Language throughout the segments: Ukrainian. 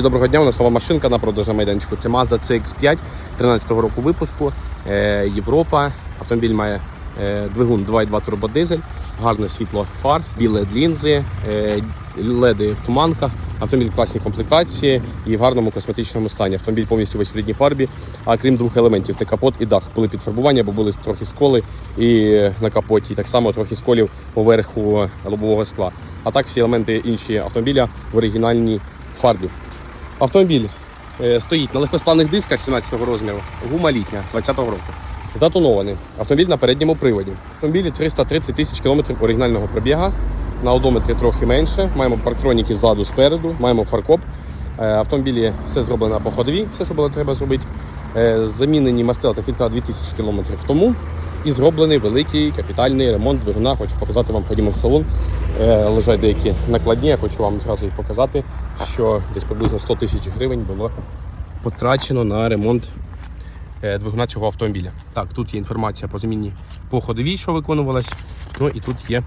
Доброго дня, у нас нова машинка на продаж на майданчику. Це Mazda CX-5 13-го року випуску. Е, Європа. Автомобіль має е, двигун 2.2 турбодизель, гарне світло фар, білі лінзи, е, леди в туманках. Автомобіль в класній комплектації і в гарному косметичному стані. Автомобіль повністю весь в рідній фарбі, а крім двох елементів, це капот і дах. Були підфарбування, бо були трохи сколи і на капоті, і так само трохи сколів поверху лобового скла. А так всі елементи інші автомобіля в оригінальній фарбі. Автомобіль е, стоїть на легкосплавних дисках 17-го розміру, гума літня 20-го року. Затонований. Автомобіль на передньому приводі. Автомобілі 330 тисяч кілометрів оригінального пробіга. На одометрі трохи менше. Маємо парктроніки ззаду, спереду, маємо фаркоп. Е, Автомобілі все зроблено по ходовій, все, що було треба зробити. Е, Замінені мастила та фільтра 2000 кілометрів тому. І зроблений великий капітальний ремонт двигуна. Хочу показати вам, ходімо в салон. Е, Лежать деякі накладні. Я хочу вам зразу їх показати, що десь приблизно 100 тисяч гривень було потрачено на ремонт е, двигуна цього автомобіля. Так, тут є інформація по заміні по ходовій, що виконувалась. Ну і тут є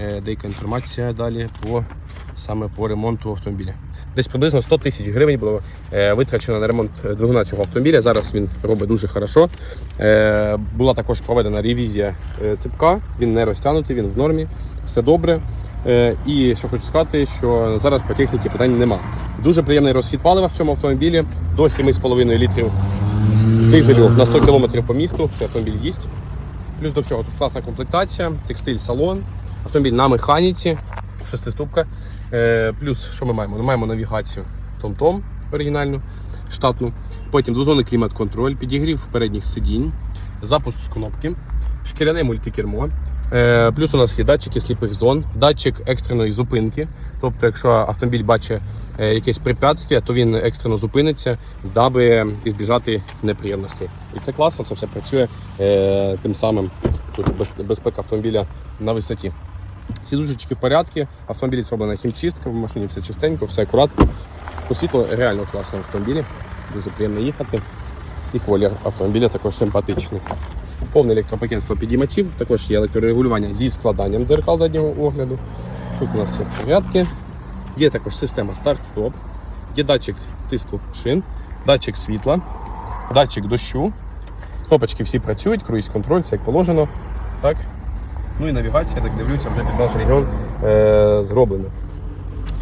е, деяка інформація далі по саме по ремонту автомобіля. Десь приблизно 100 тисяч гривень було е, витрачено на ремонт е, двигуна цього автомобіля. Зараз він робить дуже хорошо. Е, була також проведена ревізія цепка, він не розтягнутий, він в нормі, все добре. І що хочу сказати, що зараз по техніці питань нема. Дуже приємний розхід палива в цьому автомобілі до 7,5 літрів дизелю на 100 км по місту. Цей автомобіль їсть. Плюс до всього тут класна комплектація, текстиль, салон, автомобіль на механіці, шестиступка. Е, плюс що ми маємо? Ми маємо навігацію Том-Том оригінальну, штатну. Потім двозонний клімат-контроль, підігрів передніх сидінь, запуск з кнопки, шкіряне мультикермо. Е, плюс у нас є датчики сліпих зон, датчик екстреної зупинки. Тобто, якщо автомобіль бачить е, якесь препятствие, то він екстрено зупиниться, даби ізбіжати неприємностей. І це класно, це все працює тим самим. Тут без- безпека автомобіля на висоті. Сідушечки в порядку, автомобілі зроблена хімчистка, в машині все чистенько, все акуратно. Світло реально класно в автомобілі, дуже приємно їхати. І колір автомобіля також симпатичний. Повний електропакет підіймачів, також є електрорегулювання зі складанням дзеркал заднього огляду. Тут у нас все в порядку. Є також система старт-стоп, є датчик тиску шин, датчик світла, датчик дощу. Кнопочки всі працюють, круїз-контроль, все як положено. Так. Ну і навігація, так дивлюся, вже під наш регіон е, зроблена.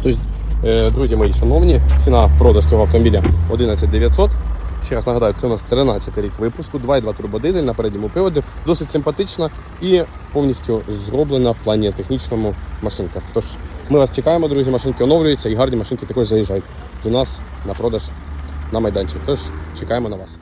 Тобто, е, друзі мої шановні, ціна в продаж цього автомобіля 11 900. Ще раз нагадаю, це у нас 13 рік випуску, 2,2 турбодизель на передньому приводі, досить симпатична і повністю зроблена в плані технічному машинка. Тож ми вас чекаємо, друзі, машинки оновлюються і гарні машинки також заїжджають до нас на продаж на майданчик. Тож чекаємо на вас.